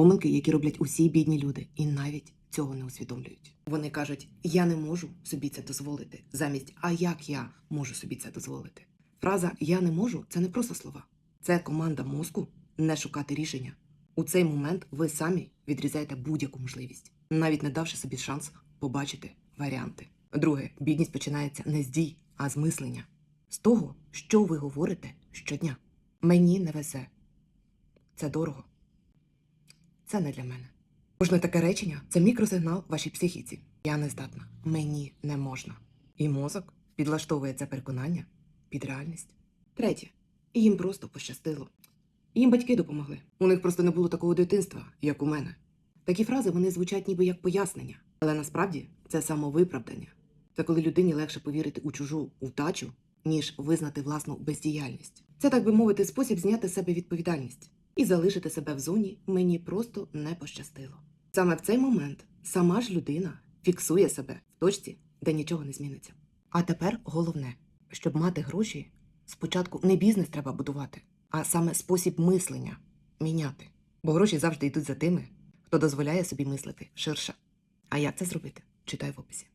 Помилки, які роблять усі бідні люди, і навіть цього не усвідомлюють. Вони кажуть: я не можу собі це дозволити, замість а як я можу собі це дозволити. Фраза Я не можу це не просто слова. Це команда мозку не шукати рішення. У цей момент ви самі відрізаєте будь-яку можливість, навіть не давши собі шанс побачити варіанти. Друге, бідність починається не з дій, а з мислення. З того, що ви говорите щодня. Мені не везе. Це дорого. Це не для мене. Кожне таке речення це мікросигнал вашій психіці. Я не здатна. Мені не можна. І мозок підлаштовує це переконання під реальність. Третє. Їм просто пощастило. Їм батьки допомогли. У них просто не було такого дитинства, як у мене. Такі фрази вони звучать ніби як пояснення, але насправді це самовиправдання. Це коли людині легше повірити у чужу вдачу, ніж визнати власну бездіяльність. Це, так би мовити, спосіб зняти з себе відповідальність і залишити себе в зоні мені просто не пощастило. Саме в цей момент сама ж людина фіксує себе в точці, де нічого не зміниться. А тепер головне, щоб мати гроші, спочатку не бізнес треба будувати, а саме спосіб мислення міняти. Бо гроші завжди йдуть за тими, хто дозволяє собі мислити ширше. А як це зробити? Читай в описі.